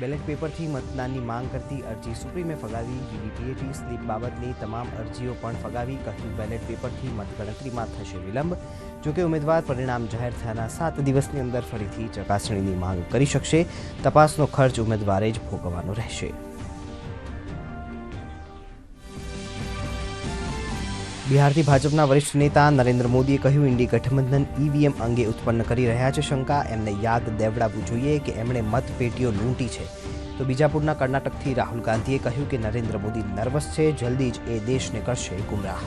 Ballot પેપરથી મતદાનની માંગ કરતી અરજી સુપ્રીમે ફગાવી. વીવીપીએટી સ્લીપ બાબતની તમામ અરજીઓ પણ ફગાવી. કહ્યું, બેલેટ પેપરથી મતગણતરીમાં થશે વિલંબ. જોકે ઉમેદવાર પરિણામ જાહેર થયાના સાત દિવસની અંદર ફરીથી ચકાસણીની માંગ કરી શકશે. તપાસનો ખર્ચ ઉમેદવારે જ ભોગવવાનો રહેશે. બિહારથી ભાજપના વરિષ્ઠ નેતા નરેન્દ્ર મોદીએ કહ્યું, ઇન્ડી ગઠબંધન ઈવીએમ અંગે ઉત્પન્ન કરી રહ્યા છે શંકા. એમને યાદ દેવડાવવું જોઈએ કે એમણે મતપેટીઓ લૂંટી છે. તો બીજાપુરના કર્ણાટકથી રાહુલ ગાંધીએ કહ્યું કે નરેન્દ્ર મોદી નર્વસ છે, જલ્દી જ એ દેશને કરશે ગુમરાહ.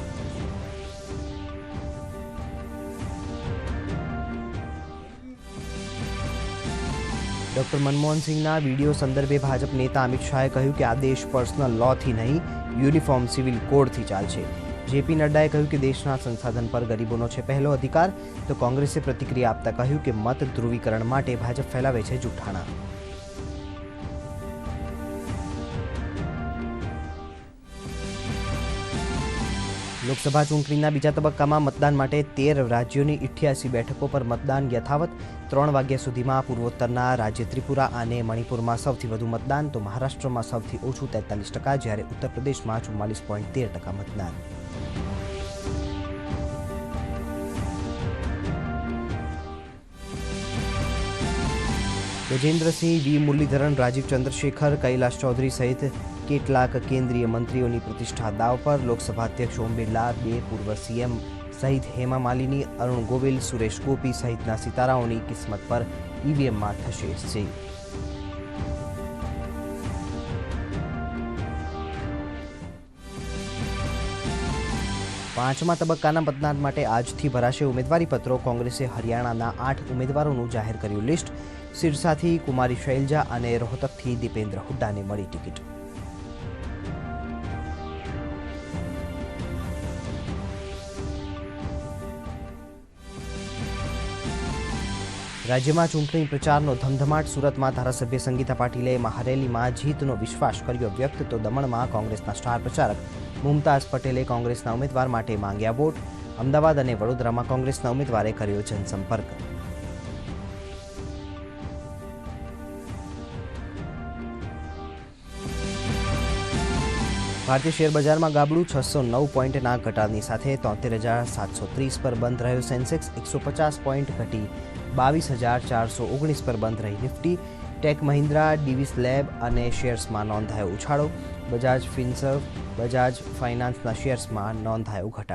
ડોક્ટર મનમોહન સિંહના વીડિયો સંદર્ભે ભાજપ નેતા અમિત શાહે કહ્યું કે આ દેશ પર્સનલ લોથી નહીં, યુનિફોર્મ સિવિલ કોડથી ચાલશે. જેપી નડ્ડાએ કહ્યું કે દેશના સંસાધન પર ગરીબોનો છે પહેલો અધિકાર, તો કોંગ્રેસે પ્રતિક્રિયા આપતા કહ્યું કે મત ધ્રુવીકરણ માટે ભાજપ ફેલાવે છે જૂઠાણા લોકસભા ચૂંટણીના બીજા તબક્કામાં મતદાન માટે તેર રાજ્યોની ઇઠ્યાસી બેઠકો પર મતદાન યથાવત. ત્રણ વાગ્યા સુધીમાં પૂર્વોત્તરના રાજ્ય ત્રિપુરા અને મણિપુરમાં સૌથી વધુ મતદાન, તો મહારાષ્ટ્રમાં સૌથી ઓછું તેતાલીસ ટકા, જ્યારે ઉત્તર પ્રદેશમાં ચુમ્માલીસ પોઈન્ટ તેર ટકા મતદાન. ગજેન્દ્રસિંહ વી. મુરલીધરન, રાજીવ ચંદ્રશેખર કૈલાશ ચૌધરી સહિત કેટલાક કેન્દ્રીય મંત્રીઓની પ્રતિષ્ઠા દાવ પર લોકસભા અધ્યક્ષ ઓમ બિરલા, બે પૂર્વ સીએમ સહિત હેમા માલિની, અરુણ ગોવિલ, સુરેશ ગોપી સહિતના સિતારાઓની કિસ્મત પર ઈવીએમમાં થશે સેવ પાંચમા તબક્કાના મતદાન માટે આજથી ભરાશે ઉમેદવારીપત્રો. કોંગ્રેસે હરિયાણાના આઠ ઉમેદવારોનું જાહેર કર્યું લિસ્ટ. સિરસાથી કુમારી શૈલજા અને રોહતકથી દીપેન્દ્ર હુડ્ડાને મળી ટિકિટ. રાજ્યમાં ચૂંટણી પ્રચારનો ધમધમાટ. સુરતમાં ધારાસભ્ય સંગીતા પાટીલે મહારેલીમાં જીતનો વિશ્વાસ કર્યો વ્યક્ત, તો દમણમાં કોંગ્રેસના સ્ટાર પ્રચારક મુમતાઝ પટેલે કોંગ્રેસના ઉમેદવાર માટે માંગ્યા વોટ. અમદાવાદ અને વડોદરામાં કોંગ્રેસના ઉમેદવારે કર્યો જનસંપર્ક. ભારતીય શેર બજારમાં ગાબડું છસો નવ પોઈન્ટના ઘટાડની સાથે તોતેર હજાર સાતસો ત્રીસ પર બંધ રહ્યો સેન્સેક્સ. એકસો પચાસ પોઈન્ટ ઘટી બાવીસ હજાર ચારસો ઓગણીસ પર બંધ રહી Nifty. Tech Mahindra, Divi's lab અને શેર્સમાં નોંધાયો ઉછાળો. બજાજ ફિન્સર્વ, બજાજ ફાઇનાન્સના શેર્સમાં નોંધાયો ઘટાડો.